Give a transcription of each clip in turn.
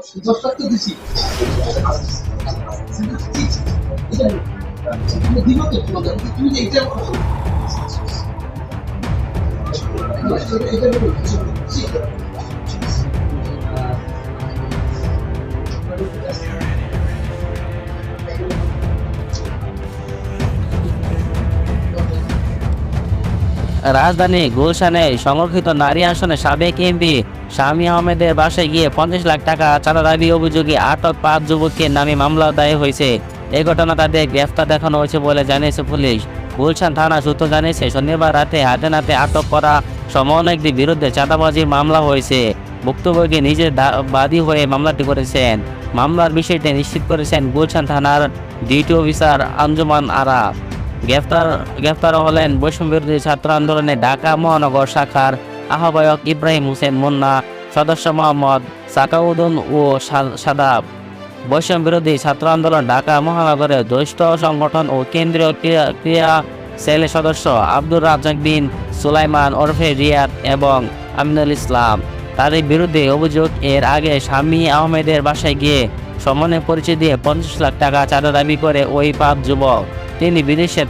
দশ লাখ রাজধানী গুলশানে সংরক্ষিত নারী আসনে সাবেক এমপি শামী আহমেদের বাসায় গিয়ে পঞ্চাশ লাখ টাকা চাঁদা দাবি অভিযোগে আটক পাঁচ যুবকের নামে মামলা দায়ের হয়েছে। এই ঘটনা তাদের গ্রেফতার দেখানো হয়েছে বলে জানিয়েছে পুলিশ। গুলশান থানা সূত্র জানিয়েছে, শনিবার রাতে হাতে নাতে আটক করা সমন্বয়কদের বিরুদ্ধে চাঁদাবাজির মামলা হয়েছে। ভুক্তভোগী নিজের বাদী হয়ে মামলাটি করেছেন। মামলার বিষয়টি নিশ্চিত করেছেন গুলশান থানার ডিউটি অফিসার আঞ্জুমান আরা গ্রেফতার গ্রেফতার হলেন বৈষম্য বিরোধী ছাত্র আন্দোলনে ঢাকা মহানগর শাখার আহ্বায়ক ইব্রাহিম হোসেন মুন্না, সদস্য মোহাম্মদ সাকাউদ্দিন ও সাদাব। বৈষম্য বিরোধী ছাত্র আন্দোলন ঢাকা মহানগরের জ্যেষ্ঠ সংগঠন ও কেন্দ্রীয় ক্রিয়া ক্রিয়া সেলের সদস্য আব্দুর রাজ্জাক বিন সুলাইমান ওরফে রিয়াদ এবং আমিনুল ইসলাম। তাদের বিরুদ্ধে অভিযোগ, এর আগে স্বামী আহমেদের বাসায় গিয়ে সমানে পরিচয় দিয়ে পঞ্চাশ লাখ টাকা চাঁদা দাবি করে ওই পাঁচ যুবক। তিনি বিদেশে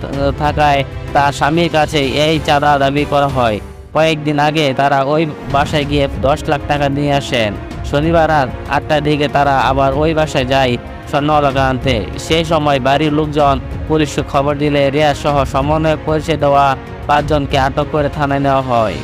থাকায় তার স্বামীর কাছে এই চাঁদা দাবি করা হয়। কয়েকদিন আগে তারা ওই বাসায় গিয়ে দশ লাখ টাকা নিয়ে আসেন। শনিবার রাত আটটার দিকে তারা আবার ওই বাসায় যায় স্বর্ণ অলঙ্কার আনতে। সেই সময় বাড়ির লোকজন পুলিশকে খবর দিলে রিয়া সহ সমন্বয় পরিচয় দেওয়া পাঁচজনকে আটক করে থানায় নেওয়া হয়।